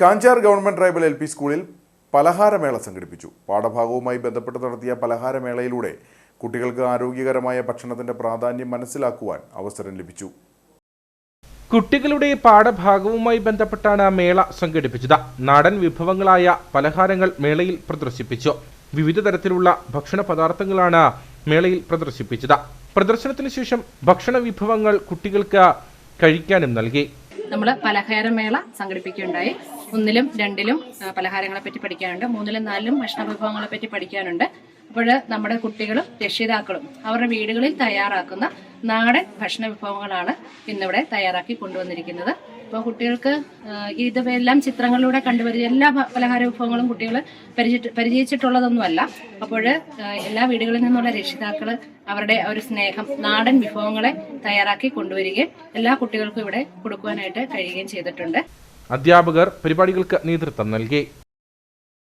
Kanjar government tribal L P സ്കൂളിൽ പലഹാരമേള സംഘടിപ്പിച്ചു. പാഠഭാഗവുമായി ബന്ധപ്പെട്ട് നടത്തിയ പലഹാരമേളയിലൂടെ കുട്ടികൾക്ക് ആരോഗ്യകരമായ ഭക്ഷണത്തിന്റെ പ്രാധാന്യം മനസ്സിലാക്കുവാൻ അവസരം ലഭിച്ചു. കുട്ടികളുടെ പാഠഭാഗവുമായി ബന്ധപ്പെട്ടാണ് മേള സംഘടിപ്പിച്ചത്. നാടൻ വിഭവങ്ങളായ പലഹാരങ്ങൾ മേളയിൽ പ്രദർശിപ്പിച്ചു. വിവിധ തരത്തിലുള്ള ഭക്ഷണ പദാർത്ഥങ്ങളാണ് മേളയിൽ പ്രദർശിപ്പിച്ചത്. പ്രദർശനത്തിന് ശേഷം ഭക്ഷണ വിഭവങ്ങൾ കുട്ടികൾക്ക് കഴിക്കാനും നൽകി. നമ്മൾ പലഹാരമേള സംഘടിപ്പിക്കുകയുണ്ടായി. ഒന്നിലും രണ്ടിലും പലഹാരങ്ങളെ പറ്റി പഠിക്കാനുണ്ട്. മൂന്നിലും നാലിലും ഭക്ഷണ വിഭവങ്ങളെ പറ്റി പഠിക്കാനുണ്ട്. അപ്പോൾ നമ്മുടെ കുട്ടികളും രക്ഷിതാക്കളും അവരുടെ വീടുകളിൽ തയ്യാറാക്കുന്ന നാടൻ ഭക്ഷണ വിഭവങ്ങളാണ് ഇന്നിവിടെ തയ്യാറാക്കി കൊണ്ടുവന്നിരിക്കുന്നത്. അപ്പോൾ കുട്ടികൾക്ക് ഇതെല്ലാം ചിത്രങ്ങളിലൂടെ കണ്ടുപരിചയ എല്ലാ പലഹാര വിഭവങ്ങളും കുട്ടികൾ പരിചയ പരിചയിച്ചിട്ടുള്ളതൊന്നുമല്ല. അപ്പോൾ എല്ലാ വീടുകളിൽ നിന്നുള്ള രക്ഷിതാക്കൾ അവരുടെ ഒരു സ്നേഹം നാടൻ വിഭവങ്ങളെ തയ്യാറാക്കി കൊണ്ടുവരികയും എല്ലാ കുട്ടികൾക്കും ഇവിടെ കൊടുക്കുവാനായിട്ട് കഴിയുകയും ചെയ്തിട്ടുണ്ട്. അധ്യാപകർ പരിപാടികൾക്ക് നേതൃത്വം നൽകി.